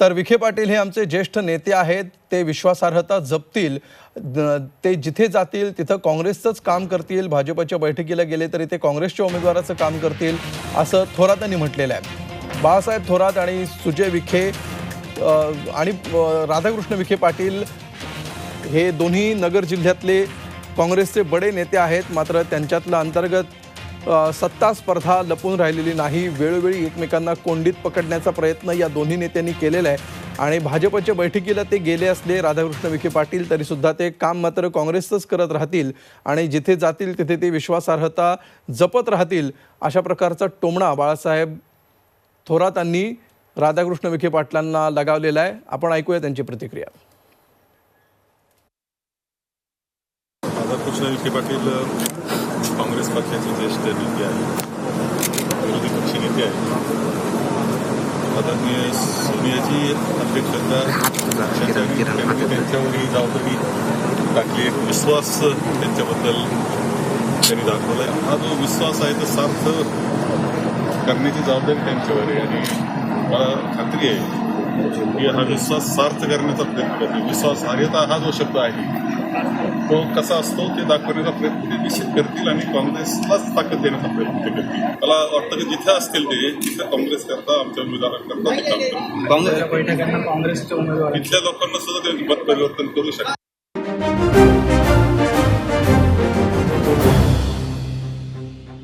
तर विखे पाटील हे आमचे ज्येष्ठ नेते आहेत. ते विश्वासार्हता जपतील. ते जिथे जातील तिथं काँग्रेसचंच काम करतील. भाजपच्या बैठकीला गेले तरी ते काँग्रेसच्या उमेदवाराचं काम करतील असं थोरातांनी म्हटलेलं आहे. बाळासाहेब थोरात आणि सुजय विखे आणि राधाकृष्ण विखे पाटील हे दोन्ही नगर जिल्ह्यातले काँग्रेसचे बडे नेते आहेत. मात्र त्यांच्यातलं अंतर्गत सत्ता स्पर्धा लपून राहिलेली नाही. वेळोवेळी एकमेकांना कोंडीत पकडण्याचा प्रयत्न या दोन्ही नेत्यांनी केलेला आहे. आणि भाजपच्या बैठकीला ते गेले असले राधाकृष्ण विखे पाटील तरीसुद्धा ते काम मात्र काँग्रेसचंच करत राहतील. आणि जिथे जातील तिथे ते विश्वासार्हता जपत राहतील अशा प्रकारचा टोमणा बाळासाहेब थोरातांनी राधाकृष्ण विखे पाटलांना लगावलेला आहे. आपण ऐकूया त्यांची प्रतिक्रिया. राधाकृष्ण विखे पाटील काँग्रेस पक्षाचे ज्येष्ठ नेते आहेत विरोधी पक्षनेते आहेत आदरणीय सोनियाजी अध्यक्षता पक्षाच्या आणि त्यांच्यावर ही जबाबदारी टाकली एक विश्वास त्यांच्याबद्दल त्यांनी दाखवला आहे हा जो विश्वास आहे तो सार्थ करण्याची जबाबदारी त्यांच्यावर आहे आणि मला खात्री आहे की हा विश्वास सार्थ करण्याचा प्रयत्न करतो विश्वासार्हता हा जो शब्द आहे तो कसा असतो ते दाखवण्याचा प्रयत्न ते निश्चित करतील आणि काँग्रेसलाच ताकद देण्याचा प्रयत्न ते करतील. मला वाटतं की जिथे असतील ते तिथे काँग्रेस करता आमच्या उमेदवारांकरता ते काम करतील. काँग्रेसच्या बैठकांना काँग्रेसचे उमेदवार. इथल्या लोकांना सुद्धा ते मत परिवर्तन करू शकतात